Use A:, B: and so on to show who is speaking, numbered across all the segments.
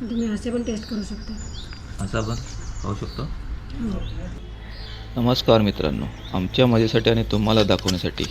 A: तुम्ही असे पण टेस्ट करू शकता.
B: असं आपण खाऊ शकतो.
A: हो.
C: नमस्कार मित्रांनो आमच्या मजेसाठी आणि तुम्हाला दाखवण्यासाठी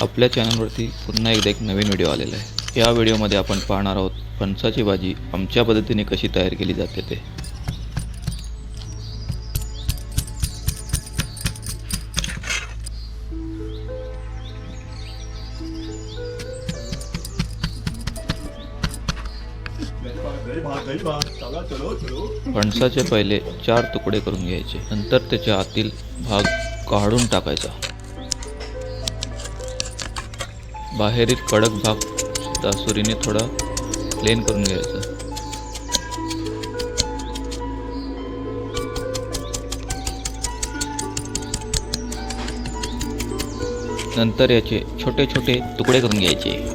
C: आपल्या चॅनलवरती पुन्हा एकदा एक नवीन व्हिडिओ आलेला आहे. या व्हिडिओमध्ये आपण पाहणार आहोत फणसाची भाजी आमच्या पद्धतीने कशी तयार केली जाते ते. फणसाचे पहिले चार तुकडे करून घ्यायचे. नंतर त्याच्या आतील भाग काढून टाकायचा. बाहेरील कडक भाग सुद्धा सुरीने थोडा प्लेन करून घ्यायचा. नंतर याचे छोटे छोटे तुकडे करून घ्यायचे.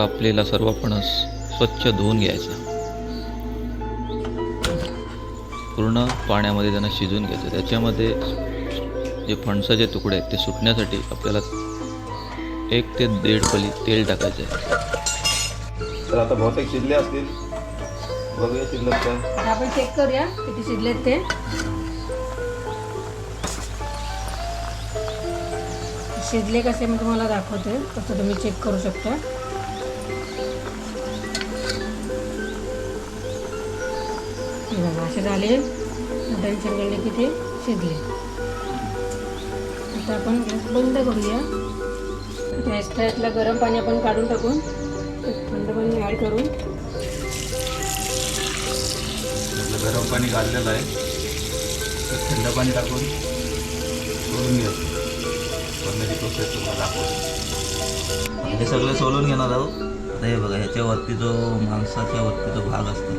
C: कापलेला सर्व फणस स्वच्छ धुवून घ्यायचा. पूर्ण पाण्यामध्ये त्यांना शिजवून घ्यायचं. त्याच्यामध्ये जे फणसाचे तुकडे आहेत ते सुटण्यासाठी आपल्याला एक ते दीड पली तेल टाकायचं आहे.
B: तर आता बहुतेक शिजले असतील. बघूया शिजलं काय.
A: आता आपण चेक करूया किती शिजलेत ते. शिजले कसे मी तुम्हाला दाखवते. कसं तुम्ही चेक करू शकता. हे बघा असे झाले. मटण चिरगळले की ते शिजले. आता आपण गॅस बंद करूया. गॅस यातलं गरम पाणी आपण काढून टाकून थंड पाणी ॲड करून.
B: गरम पाणी घातलेलं आहे. तर थंड पाणी टाकून सोलून घ्यायचं सोलण्याची प्रोसेस तुम्हाला दाखवतो. हे सगळं सोलून घेणार आहोत. हे बघा ह्याच्यावरती जो माणसाच्या वरती जो भाग असतो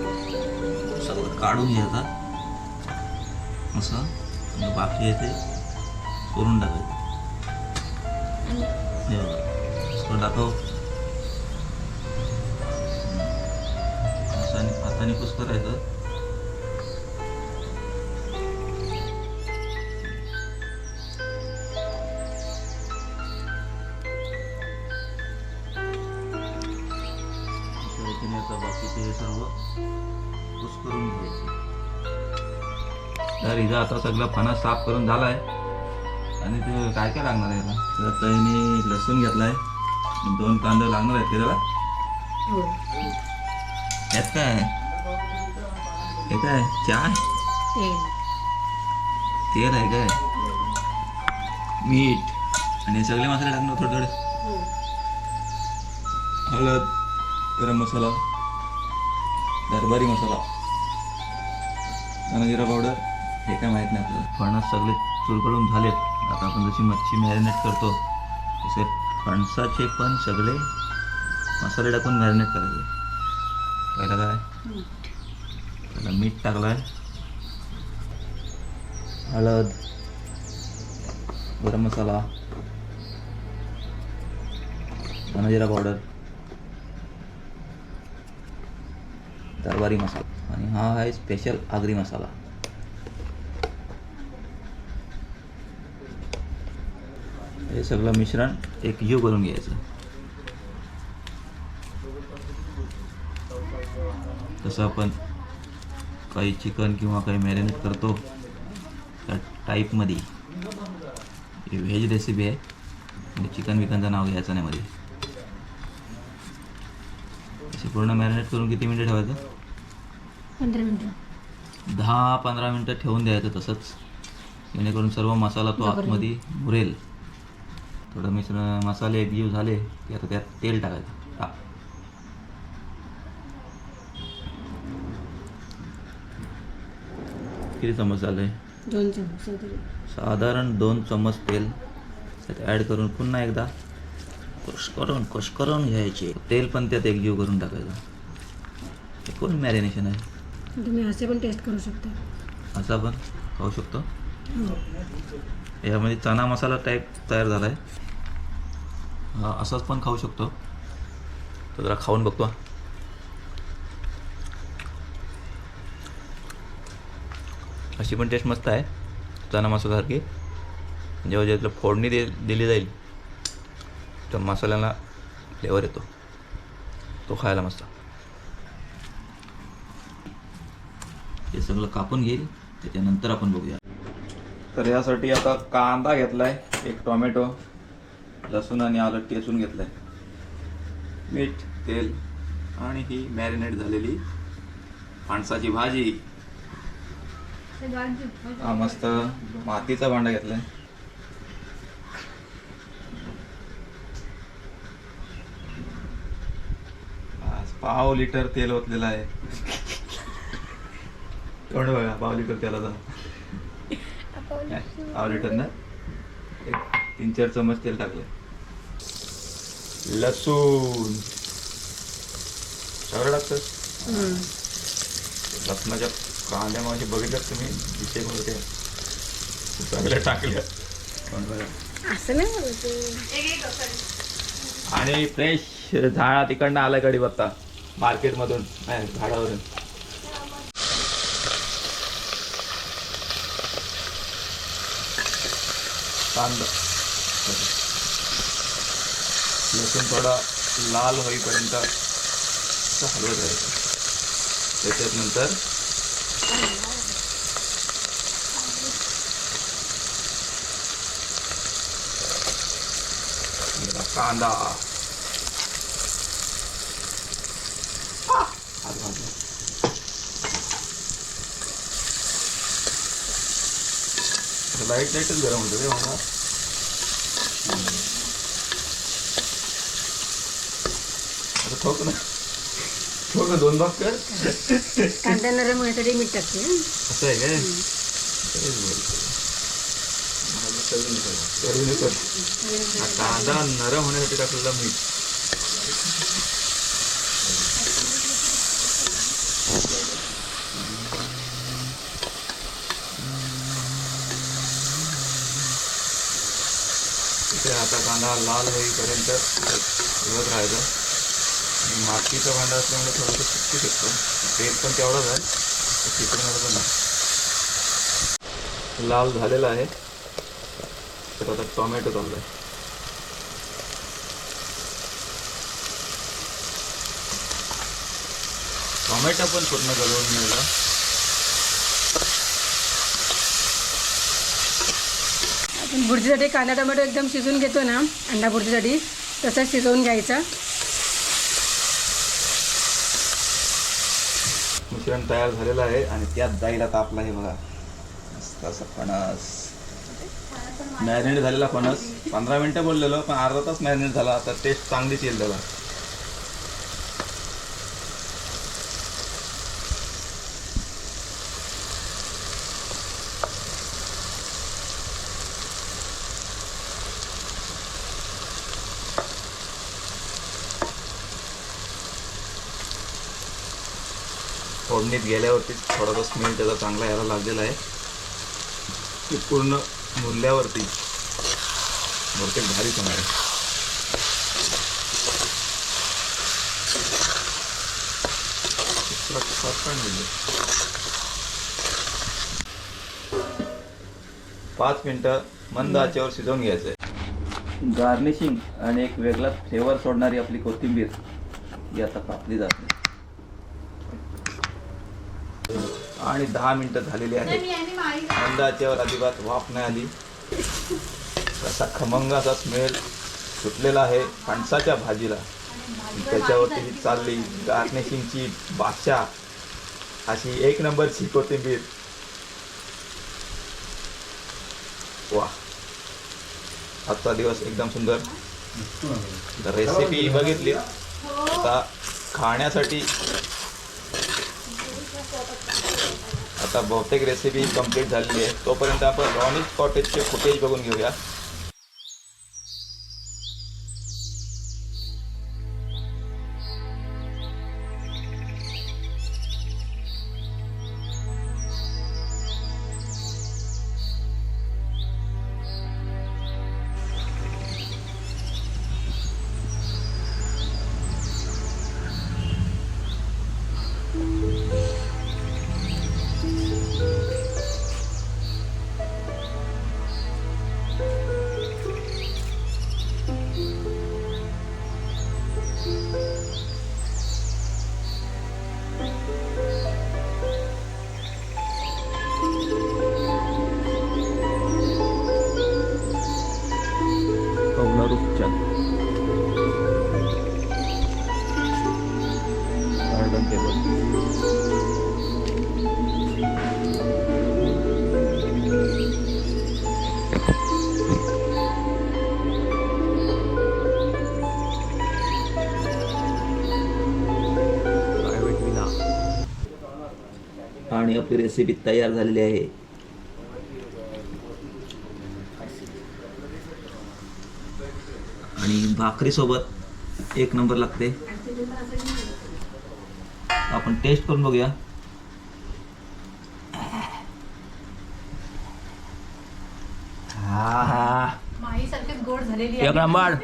B: काढून घ्यायचा. असं. बाकी आहे ते सोलून टाकायचं. दाखव हाताने कुस करायचं. इथं आता सगळा फणस साफ करून झालाय. आणि ते काय काय लागणार आहे याला तर आता मी लसूण घेतलाय. दोन कांदे लागणार आहेत त्याला
A: हो.
B: यात काय हे काय चाय
A: तेल.
B: आहे काय? मीठ. आणि हे सगळे मसाले टाकणार थोडे थोडे.
A: हो.
B: हळद गरम मसाला दरबारी मसाला धना जिरा पावडर हे काय माहीत नाही आपल्याला. फणस सगळे चुरकडून झालेत. आता आपण जशी मच्छी मॅरिनेट करतो तसे फणसाचे पण सगळे मसाले टाकून मॅरिनेट करायचे. पहिलं काय? पहिला मीठ टाकलाय. हळद गरम मसाला धनजिरा पावडर दरबारी मसाला. आणि हा आहे स्पेशल आगरी मसाला. हे सगळं मिश्रण एक जीव करून घ्यायचं. तसं आपण काही चिकन किंवा काही मॅरिनेट करतो त्या टाईपमध्ये ही व्हेज रेसिपी आहे. म्हणजे चिकन विकनचं नाव घ्यायचं नाही मध्ये असे पूर्ण मॅरिनेट करून किती मिनटं ठेवायचं?
A: पंधरा मिनटं.
B: दहा पंधरा मिनटं ठेवून द्यायचं तसंच. जेणेकरून सर्व मसाला तो आतमध्ये मुरेल. थोडं मिश्र मसाले एकजीव झाले की आता त्यात तेल टाकायचं. टाक किती चमच झालं
A: दोन चमच
B: साधारण दोन चमच तेल त्यात ॲड करून पुन्हा एकदा कुश करून कुश करून घ्यायचे. तेल पण त्यात एकजीव करून टाकायचं. हे कोण मॅरिनेशन आहे?
A: तुम्ही असे पण टेस्ट करू शकता.
B: असं आपण खाऊ शकतो?
A: हो.
B: यामध्ये चना मसाला टाईप तयार झाला आहे हा असाच पण खाऊ शकतो. तर जरा खाऊन बघतो. अशी पण टेस्ट मस्त आहे. चना मसाल्यासारखी जेव्हा जेव्हा फोडणी दे दिली जाईल तर मसाल्याला फ्लेवर येतो. तो खायला मस्त. हे सगळं कापून घेईल. त्याच्यानंतर आपण बघूया. तर यासाठी आता कांदा घेतलाय एक टोमॅटो लसूण आणि आलं टेचून घेतलंय. मीठ तेल आणि ही मॅरिनेट झालेली माणसाची भाजी. हा मस्त मातीचा भांडा घेतलाय. आज पाव लिटर तेल ओतलेलं आहे. तेवढं बघा पाव लिटर तेलाचा? पाव एक तीन चार चमच तेल टाकले. लसूण. सगळं
A: हम्म.
B: लसणाच्या कांद्या मागे बघितल्यात तुम्ही दिसे होते सगळ्या टाकल्या आणि फ्रेश झाडा तिकडनं आलाय कडीपत्ता मार्केटमधून नाही झाडावरून. कांदा. लसूण थोडा लाल होईपर्यंत हलवत राहायचं त्याच्यात नंतर कांदा. घालतो. लाइट लाईटच गरम होतं रे मला आता ठोक ना. ठोक ना दोन भाग कर.
A: कांदा नरम होण्यासाठी मीठ टाकते.
B: असं आहे काय? कांदा नरम होण्यासाठी टाकलेला मीठ. इथे आता कांदा लाल होईपर्यंत हलवत राहायचं. आणि मातीचा कांदा असल्यामुळे थोडंसं चिकटू शकतो तेल पण तेवढंच आहे. तर पण नाही. लाल झालेला आहे. तर आता टोमॅटो आहे. टोमॅटो पण पूर्ण गलवून मिळला
A: आपण भुर्जीसाठी कांदा टोमॅटो एकदम शिजवून घेतो ना अंडा भुर्जीसाठी तसंच शिजवून घ्यायचं.
B: मिश्रण तयार झालेलं आहे आणि त्यात जाईल आता आपला हे बघा. मस्त असं फणस. मॅरिनेट झालेला फणस. पंधरा मिनटं बोललेलो पण अर्धा तास मॅरिनेट झाला आता टेस्ट चांगलीच येईल त्याला. फोडणीत गेल्यावरती थोडासा स्मेल त्याचा चांगला यायला लागलेला आहे. ते पूर्ण मुरल्यावरती बहुतेक भारी होणार आहे. पाच मिनटं मंद आचेवर शिजवून घ्यायचं आहे गार्निशिंग आणि एक वेगळा फ्लेवर सोडणारी आपली कोथिंबीर ही आता कापली जाते. आणि दहा मिनिटं झालेली आहेत. मंद आचेवर अजिबात वाफ नाही आली. असा खमंग असा स्मेल सुटलेला आहे फणसाच्या भाजीला. त्याच्यावरती ही चालली गार्निशिंगची बादशाह अशी एक नंबरची कोथिंबीर. वा आजचा दिवस एकदम सुंदर. रेसिपी बघितली आता खाण्यासाठी आता बहुतेक रेसिपी कंप्लीट झालेली आहे तोपर्यंत आपण रॉनिक कॉटेजचे फुटेज बघून घेऊया.
D: गार्डन टेबल
B: आणि आपली रेसिपी तयार झालेली आहे. आणि भाकरीसोबत एक नंबर लागते. आपण टेस्ट करून बघूया. हा हा.
E: माईसारखीच गोड झालेली
B: एक नंबर.